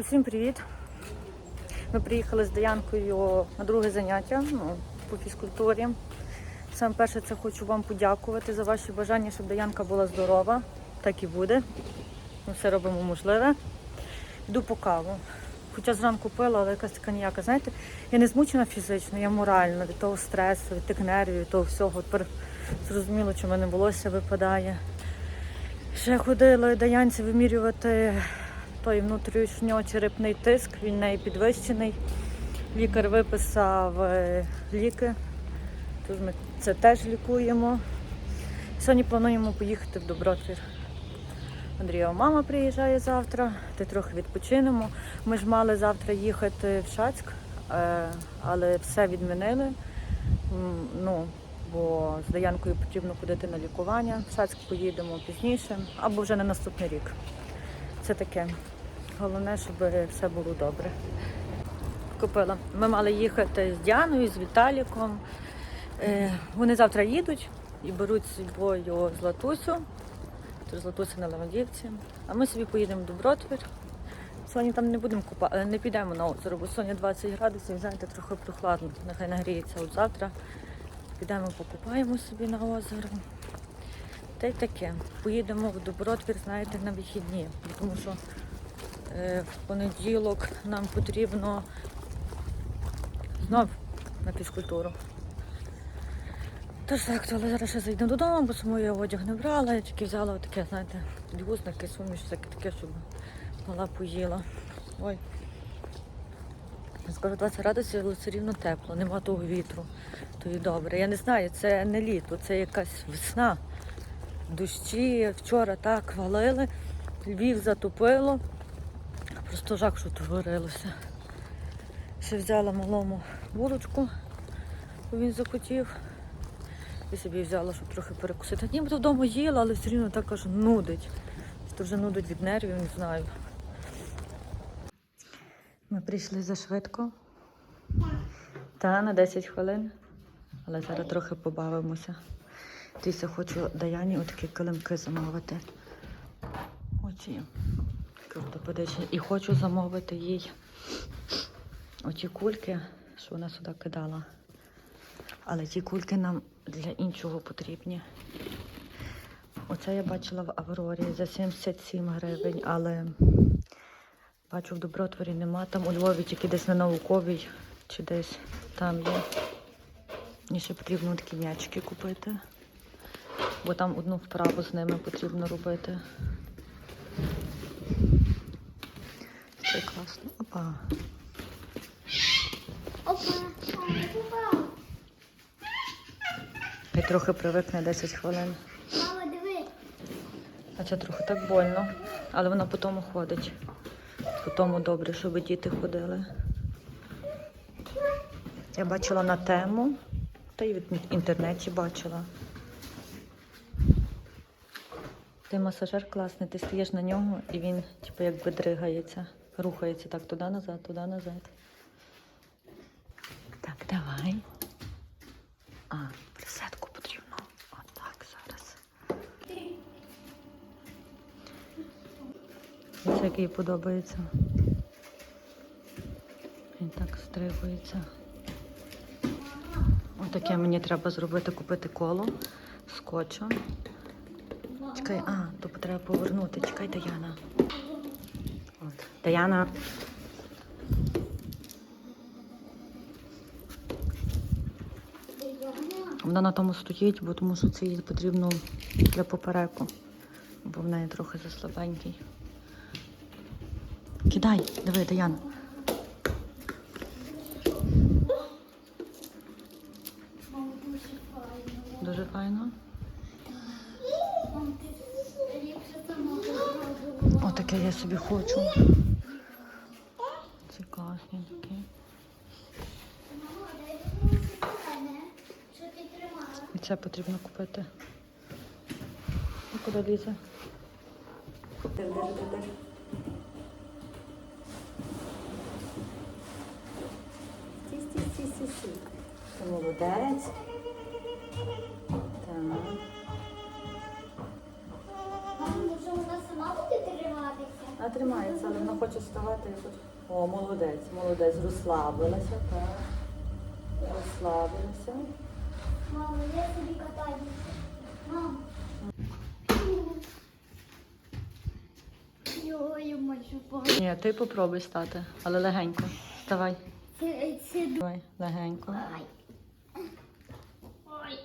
Усім привіт! Ми приїхали з Даянкою на друге заняття ну, по фізкультурі. Саме перше, це хочу вам подякувати за ваші бажання, щоб Даянка була здорова. Так і буде. Ми все робимо можливе. Йду по каву. Хоча зранку пила, але якась така ніяка. Знаєте, я не змучена фізично, я морально від того стресу, від тих нервів, від того всього. Тепер зрозуміло, що в мене волосся випадає. Ще ходила Даянці вимірювати той внутрішньочерепний тиск, він неї підвищений. Лікар виписав е, ліки, тож ми це теж лікуємо. Сьогодні плануємо поїхати в Добротвір. Андрієва мама приїжджає завтра, ти трохи відпочинемо. Ми ж мали завтра їхати в Шацьк, е, але все відмінили. Ну, бо з Даянкою потрібно ходити на лікування. В Шацьк поїдемо пізніше або вже на наступний рік. Це таке. Головне, щоб все було добре. Купила. Ми мали їхати з Діаною, з Віталіком. Е, Вони завтра їдуть і беруть з собою Златусю. Тож Златуся на Левандівці. А ми собі поїдемо в Добротвір. Сьогодні там не будемо купа... е, не підемо на озеро, бо сьогодні 20 градусів, знаєте, трохи прохладно. Нехай нагріється от завтра. Підемо покупаємо собі на озеро. Та й таке. Поїдемо в Добротвір, знаєте, на вихідні, тому що в понеділок нам потрібно знов на фізкультуру. Тож так, але зараз ще зайдемо додому, бо саму я одяг не брала, я тільки взяла таке, знаєте, підгузники, суміш, всяке таке, щоб мала поїла. Ой. Скажу 20 градусів, але все рівно тепло, нема того вітру. То і добре. Я не знаю, це не літо, це якась весна. Дощі вчора так валили, Львів затопило. Просто жах, що творилося. Ще взяла малому булочку, бо він захотів. І собі взяла, щоб трохи перекусити. Нібито вдома їла, але все рівно так аж нудить. То вже нудить від нервів, не знаю. Ми прийшли за швидко. Та на 10 хвилин. Але зараз трохи побавимося. Дивіться, хочу Даяні отакі килимки замовити. Оці ортопедичні. І хочу замовити їй оті кульки, що вона сюди кидала. Але ті кульки нам для іншого потрібні. Оце я бачила в Аврорі за 77 гривень, але бачу в Добротворі нема. Там у Львові тільки десь на науковій чи десь там є. Мені ще потрібно такі м'ячики купити, бо там одну вправу з ними потрібно робити. Це. Опа. Опа. Я трохи привикне 10 хвилин. Мама, диви. А це трохи так больно, але воно по тому ходить. По тому добре, щоб діти ходили. Я бачила на тему, та й в інтернеті бачила. Той масажер класний, ти стоїш на ньому і він типу, якби дригається, рухається так туди-назад, туди-назад. Так, давай. А, присадку потрібно. Отак зараз. Ось як їй подобається. Він так стрибується. Отаке мені треба зробити, купити коло скотчем. Чекай, а, то треба повернути. Чекай, Даяна. От. Даяна. Вона на тому стоїть, бо тому що це їй потрібно для попереку, бо в неї трохи заслабенький. Кидай, диви, Даяна. Дуже файно. Отаке я собі хочу. Ці класні такі. Мама, дай мені мене, що ти тримала. І це потрібно купити. І куди лізе? Ти молодець. Так. Може вона сама буде триматися? А Вона тримається, але вона хоче вставати. і хоче- О, молодець, молодець, розслабилася, так. Розслабилася. Мама, я собі катаюся. Мам. Мочу. Ні, ти попробуй стати, але легенько. Вставай. Це, це... Давай, легенько. Ай. Ой.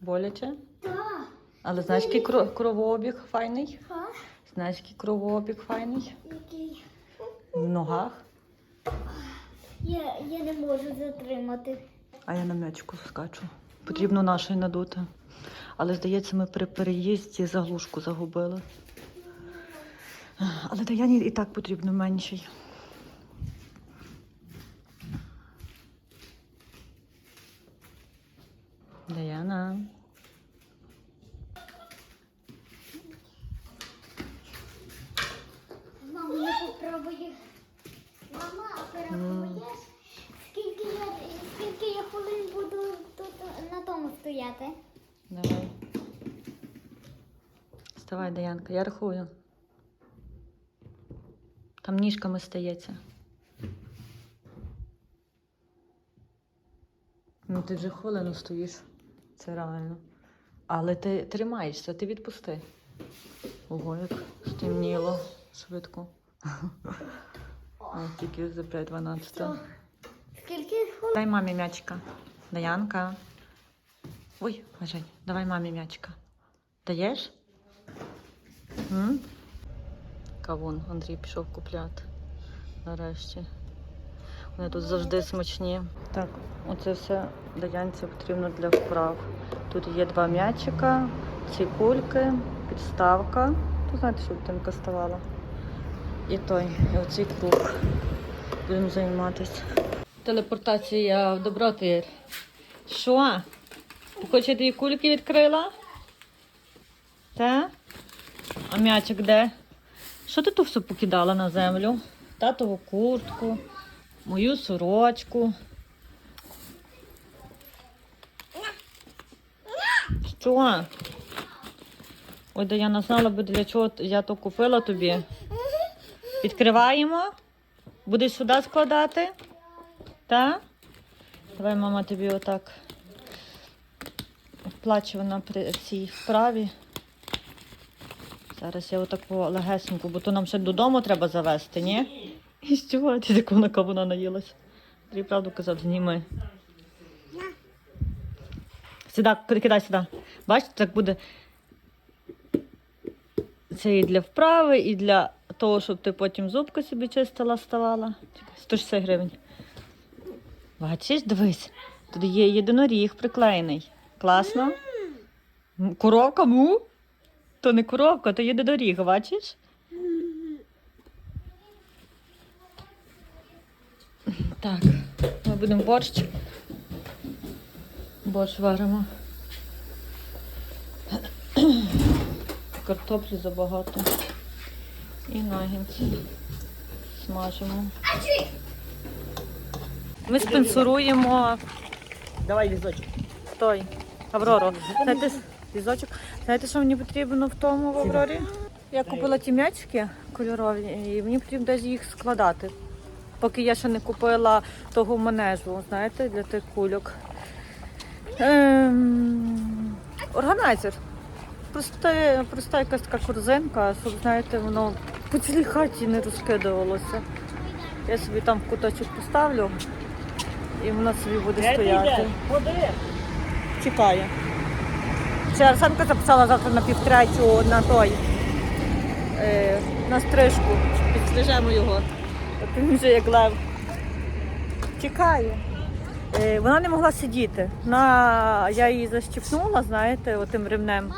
Боляче. Так. Але знаєш, який кро- кровообіг файний? Знаєш, який кровообіг файний? Який? В ногах. Я, я не можу затримати. А я на м'ячку скачу. Потрібно нашої надути. Але здається, ми при переїзді заглушку загубили. Але Даяні і так потрібно менший. Даяна. Мама, я попробую. Мама, а порахуєш? Скільки я, скільки я хвилин буду на тому стояти? Давай. Вставай, Даянка, я рахую. Там ніжками стається. Ну, ти вже хвилину стоїш. Це реально. Але ти тримаєшся, ти відпусти. Ого, як стемніло швидко. Тільки за 5-12. Скільки хвилин? Дай мамі м'ячика. Даянка. Ой, Жень, давай мамі м'ячика. Даєш? М? Кавун Андрій пішов купляти. Нарешті. Вони тут завжди смачні. Так, оце все Даянці потрібно для вправ. Тут є два м'ячика, ці кульки, підставка. Тут знаєте, що дитинка ставала. І той, і оцей круг. Будемо займатися. Телепортація в добротвір. Що? Я тобі кульки відкрила? Та? А м'ячик де? Що ти тут все покидала на землю? Татову куртку, мою сорочку. Що? Ой, да я не знала би, для чого я то купила тобі. Відкриваємо. Будеш сюди складати? Так? Давай, мама, тобі отак. Плаче вона при цій вправі. Зараз я отаку легесеньку, бо то нам ще додому треба завести, ні? І з що? Ти таку на кавуна наїлась. Ти правду казав, зніми. Сюди, кидай сюди. Бачите, так буде. Це і для вправи, і для того, щоб ти потім зубки собі чистила, ставала. Чекай, 160 гривень. Бачиш, дивись, тут є єдиноріг приклеєний. Класно? Коровка, му? То не коровка, то єдиноріг, бачиш? Так, ми будемо борщ. Борщ варимо. Картоплі забагато. І нагінці. Смажимо. Ми спонсоруємо Давай візочок. той Аврору. Знаєте, візочок. Знаєте, що мені потрібно в тому в Аврорі? Я купила ті м'ячики кольорові, і мені потрібно десь їх складати. Поки я ще не купила того манежу, знаєте, для тих кульок. Ем, органайзер. Проста, проста якась така корзинка, щоб, знаєте, воно по цілій хаті не розкидувалося. Я собі там в куточок поставлю, і вона собі буде стояти. Чекає. Ще Арсенка записала завтра на півтретю на той. Е, на стрижку. Підстрижемо його. Він вже як лев. Чекає. Е, вона не могла сидіти. На... я її защіпнула, знаєте, отим ремнем.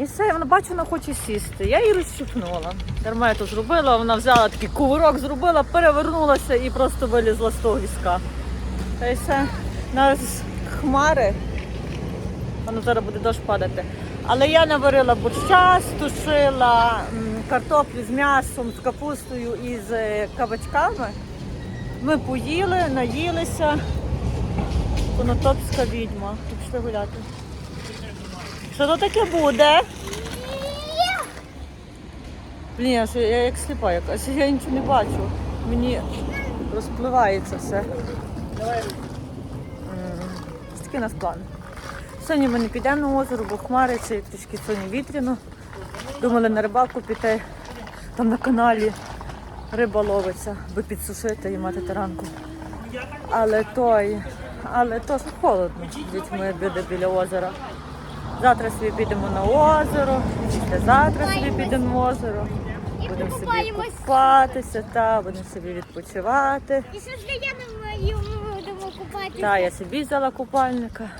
І все, вона бачу, вона хоче сісти. Я її розчіпнула. Дарма я то зробила, вона взяла такий кувирок, зробила, перевернулася і просто вилізла з того візка. Та й все. Нас хмари. Воно зараз буде дощ падати. Але я наварила борща, стушила картоплю з м'ясом, з капустою і з е, кабачками. Ми поїли, наїлися. Конотопська відьма. Пішли гуляти. Що то таке буде? Блін, я, я як сліпа якась, я нічого не бачу. Мені розпливається все. Давай. Ось такий у нас план. Сьогодні ми не підемо на озеро, бо хмариться і трішки сьогодні вітряно. Думали на рибалку піти. Там на каналі риба ловиться, аби підсушити і мати таранку. Але той, але то холодно з дітьми буде біля озера. Завтра собі підемо на озеро, післязавтра собі підемо на озеро. Будемо собі купатися, та, будемо собі відпочивати. І що ж я не маю будемо купатися? Та, я собі взяла купальника.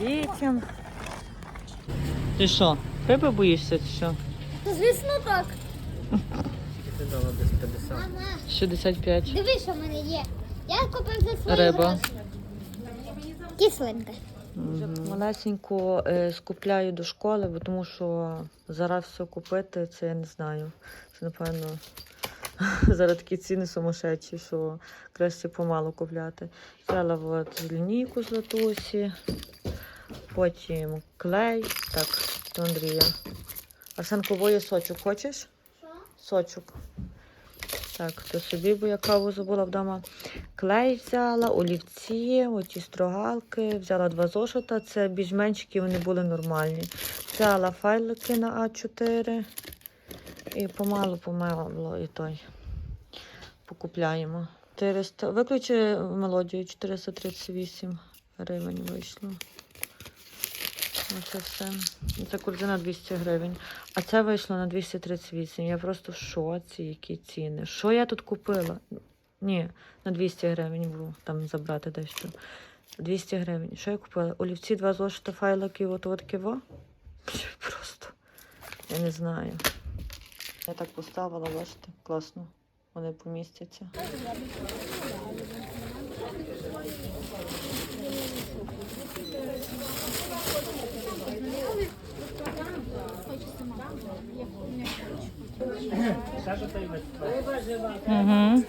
Дітям. Ти що, риби боїшся чи що? То звісно так. Ти дала десь 50. Мама, 65. диви, що в мене є. Я купив за свої Риба. гроші. Кисленька. Малесенько е, скупляю до школи, бо тому що зараз все купити, це я не знаю. Це напевно зараз такі ціни сумасшедші, що краще помалу купляти. Взяла от лінійку з латусі, потім клей. Так, до Андрія. Арсенкової сочок хочеш? Що? Сочок. Так, то собі, бо я каву забула вдома. Клей взяла, олівці, оті строгалки, взяла два зошита, це більш-меншики, вони були нормальні. Взяла файлики на А4 і помалу помалу і той. Покупляємо. 400, виключи мелодію 438 гривень вийшло. Оце все. Це корзина 200 гривень. А це вийшло на 238. Я просто в шоці, які ціни. Що я тут купила? Ні, на 200 гривень було там забрати дещо. 200 гривень. Що я купила? Олівці, два зошита, файлики, от от киво. Просто. Я не знаю. Я так поставила, бачите, класно. Вони помістяться. Саша, та й ви. Угу.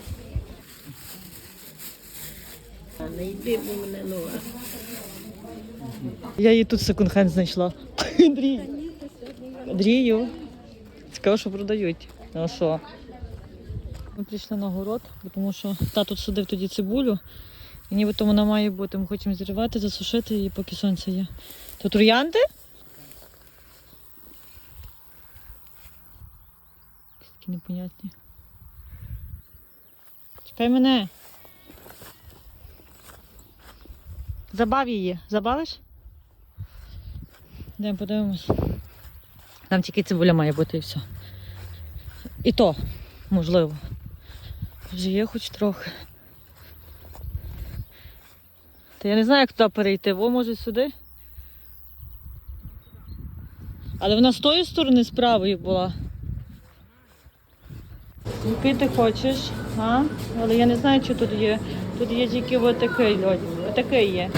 Я її тут секонд-хенд знайшла. Андрій. Андрію. Цікаво, що продають. Ну що? Ми прийшли на город, тому що тато садив тоді цибулю. І нібито вона має бути. Ми хочемо зірвати, засушити її, поки сонце є. То троянди? Такі непонятні. Чекай мене. Забав її. Забавиш? Йдемо подивимось. Там тільки цибуля має бути і все. І то, можливо. Вже є хоч трохи. Та я не знаю, як туди перейти. Во, може сюди. Але вона з тої сторони з правої була. Який хочеш, а? Але я не знаю, що тут є. Тут є тільки отакий льодик. Отакий є.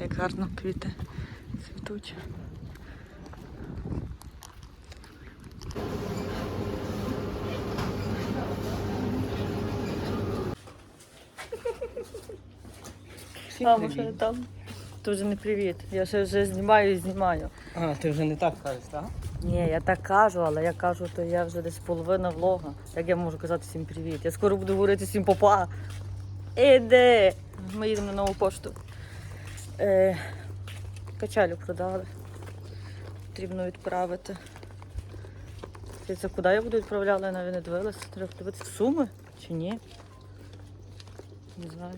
Як гарно квіти цвітуть. Мамо, що я там? Це вже не привіт. Я ще вже знімаю і знімаю. А, ти вже не так кажеш, так? Ні, я так кажу, але я кажу, то я вже десь половина влога. Як я можу казати всім привіт? Я скоро буду говорити всім папа. Іди! Ми їдемо на нову пошту. Е, качалю продали. Потрібно відправити. Це куди я буду відправляти, я навіть не дивилася. Треба подивитися суми чи ні. Не знаю.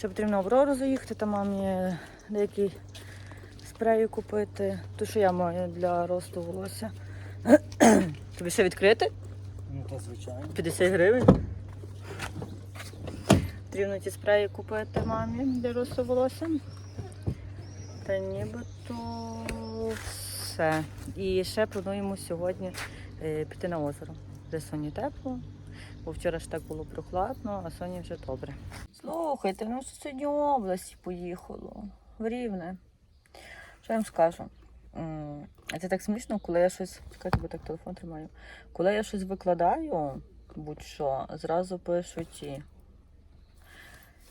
Ще потрібно Аврору заїхати, там мамі деякі спреї купити. Ту, що я маю для росту волосся. Тобі ще відкрити? Ну, то звичайно. 50 гривень. Потрібно ті спреї купити мамі для росту волосся. Та нібито все. І ще плануємо сьогодні е, піти на озеро. Де Соні тепло, бо вчора ж так було прохладно, а Соні вже добре. Слухайте, ну в сусідню області поїхало. В Рівне. Що я вам скажу? Це так смішно, коли я щось. Чекайте, бо так телефон тримаю. Коли я щось викладаю, будь-що, зразу пишуть ті.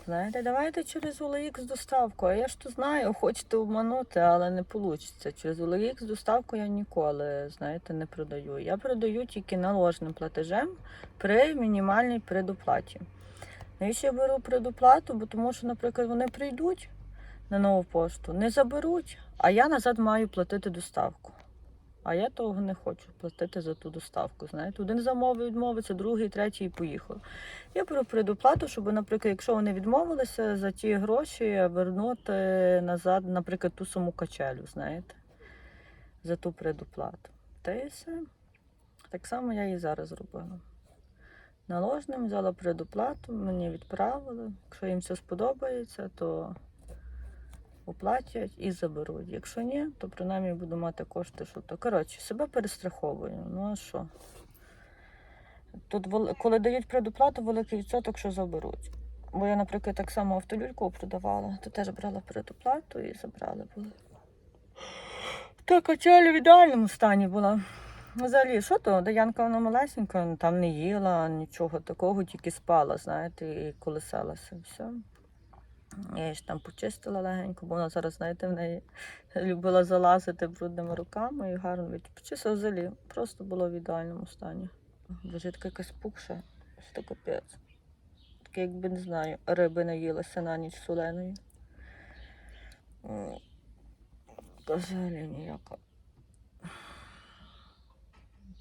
Знаєте, давайте через OLX доставку. А я ж то знаю, хочете обманути, але не вийде. Через OLX доставку я ніколи, знаєте, не продаю. Я продаю тільки наложним платежем при мінімальній предоплаті. Навіщо я беру предоплату? Бо тому що, наприклад, вони прийдуть на нову пошту, не заберуть, а я назад маю платити доставку. А я того не хочу платити за ту доставку. Знаєте, один замовив, відмовиться, другий, третій і поїхав. Я беру предоплату, щоб, наприклад, якщо вони відмовилися за ті гроші, вернути назад, наприклад, ту саму качелю, знаєте, за ту предоплату. Та і все. Так само я і зараз зробила. Наложним взяла предоплату, мені відправили. Якщо їм все сподобається, то оплатять і заберуть. Якщо ні, то принаймні буду мати кошти, що то. Коротше, себе перестраховую. Ну а що? Тут, коли дають предоплату, великий відсоток, що заберуть. Бо я, наприклад, так само автолюльку продавала, то теж брала предоплату і забрали були. Та в ідеальному стані була. Взагалі, що то? Даянка вона малесенька, там не їла, нічого такого, тільки спала, знаєте, і колесалася. Все. Я її ж там почистила легенько, бо вона зараз, знаєте, в неї любила залазити брудними руками і гарно від- взагалі. Просто було в ідеальному стані. Боже, така якась пухша, що капець. Таке, якби не знаю, риби наїлася на ніч соленої. Взагалі ніяка.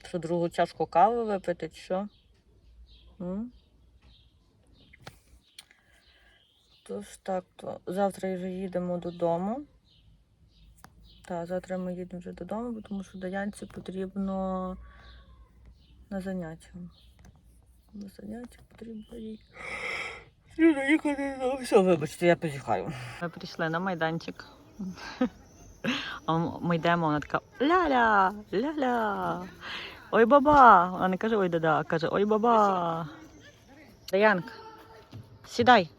Що другу чашку кави випити, що? М? Тож так, то завтра вже їдемо додому. Так, завтра ми їдемо вже додому, тому що Даянці потрібно на заняття. На заняття потрібно їй. Все, вибачте, я позіхаю. Ми прийшли на майданчик. Ми йдемо, вона така ля-ля, ля-ля. Ой баба. Вона не каже ой дада, а каже ой баба. Даянка, сідай.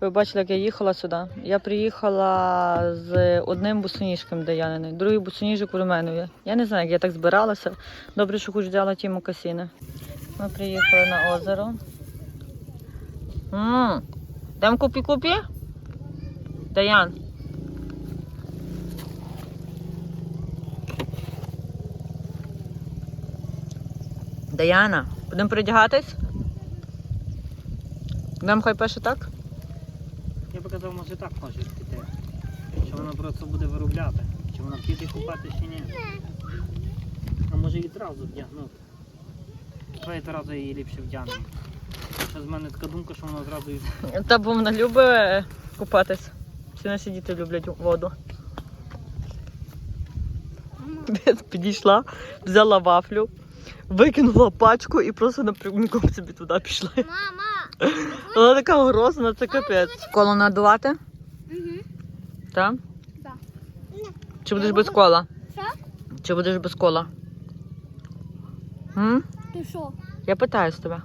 Ви бачили, як я їхала сюди. Я приїхала з одним босоніжком Даянини, другий босоніжок у Роменові. Я не знаю, як я так збиралася. Добре, що хоч взяла ті мокасіни. Ми приїхали на озеро. Ммм. Дам купі-купі? Даян. Даяна, будемо передягатись? Нам хай пише так? Я би казав, може так може піти. Чи вона просто буде виробляти? Чи вона піде купати чи ні? А може відразу вдягнути? Давай одразу її ліпше вдягнемо. Ще з мене така думка, що вона зразу і Та бо вона любить купатись. Всі наші діти люблять воду. Підійшла, взяла вафлю, викинула пачку і просто напрямиком собі туди пішла. Мама! Вона така грозна, це капець. Коло надувати? Угу. Так? Да. Чи будеш без кола? Що? Чи будеш без кола? М? Ти що? Я питаю з тебе.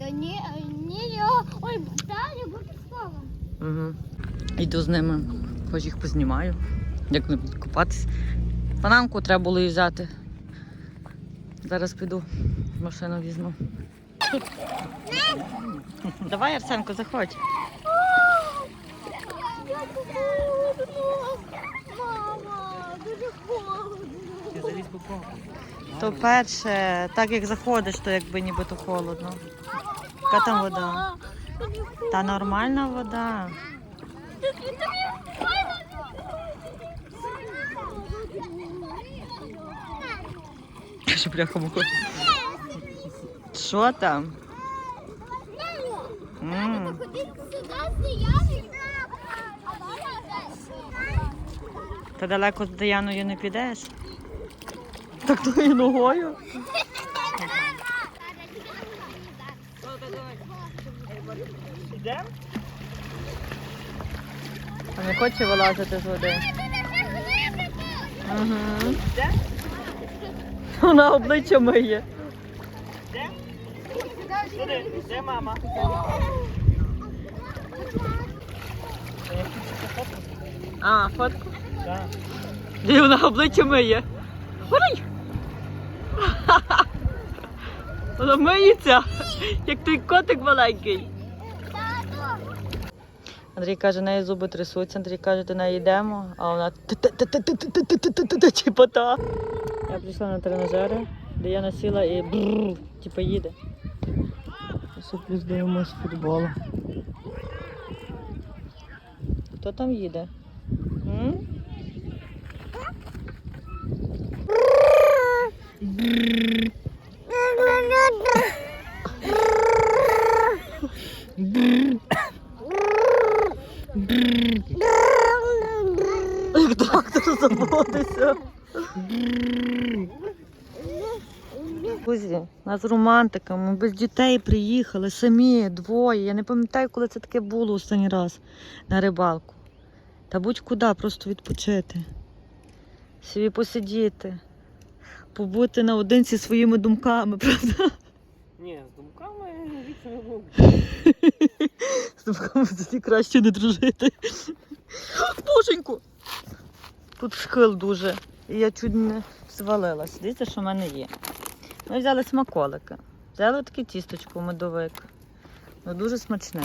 Та ні, ні, я... Ой, та, я буду слава. Угу. Йду з ними, хоч їх познімаю, як вони будуть купатись. Панамку треба було їй взяти. Зараз піду, машину візьму. Давай, Арсенко, заходь. Мама, дуже холодно. То перше, так як заходиш, то якби нібито холодно. Яка там вода? Та нормальна вода. Що бляха муха. Що там? М. Та далеко з Дияною не підеш. Так то і ногою. А не хоче вилазити з води. Угу. Вона обличчя миє. Сюди, де мама? А, фотку? Так. І вона обличчя миє. Ой! Вона миється, як той котик маленький. Андрій каже, неї зуби трясуться. Андрій каже, до неї йдемо, а вона та чіпота. Я прийшла на тренажери, де я насіла і бррр, типу їде. Плюс дивимось футбол. Хто там їде? М? Друзі, у нас романтика, ми без дітей приїхали, самі, двоє. Я не пам'ятаю, коли це таке було останній раз на рибалку. Та будь-куди, просто відпочити. Собі посидіти, побути наодинці своїми думками, правда? Ні, з думками не був. З думками тоді краще не дружити. Боженьку! Тут схил дуже. І я чуть не звалилась. Дивіться, що в мене є. Ми взяли смаколики. Взяли таке тісточко, медовик. Ну, дуже смачне.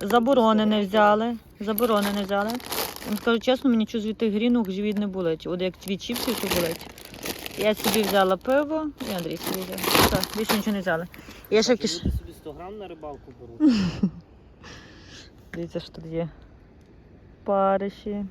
Заборони не взяли. Заборони не взяли. Скажу чесно, мені чогось від тих грінок живіт не болить. От як твій чіпсів, то болить. Я собі взяла пиво, і Андрій собі взяв. Все, більше нічого не взяли. Я ще в киш... Люди собі 100 грам на рибалку беруть. Дивіться, що тут є. Париші,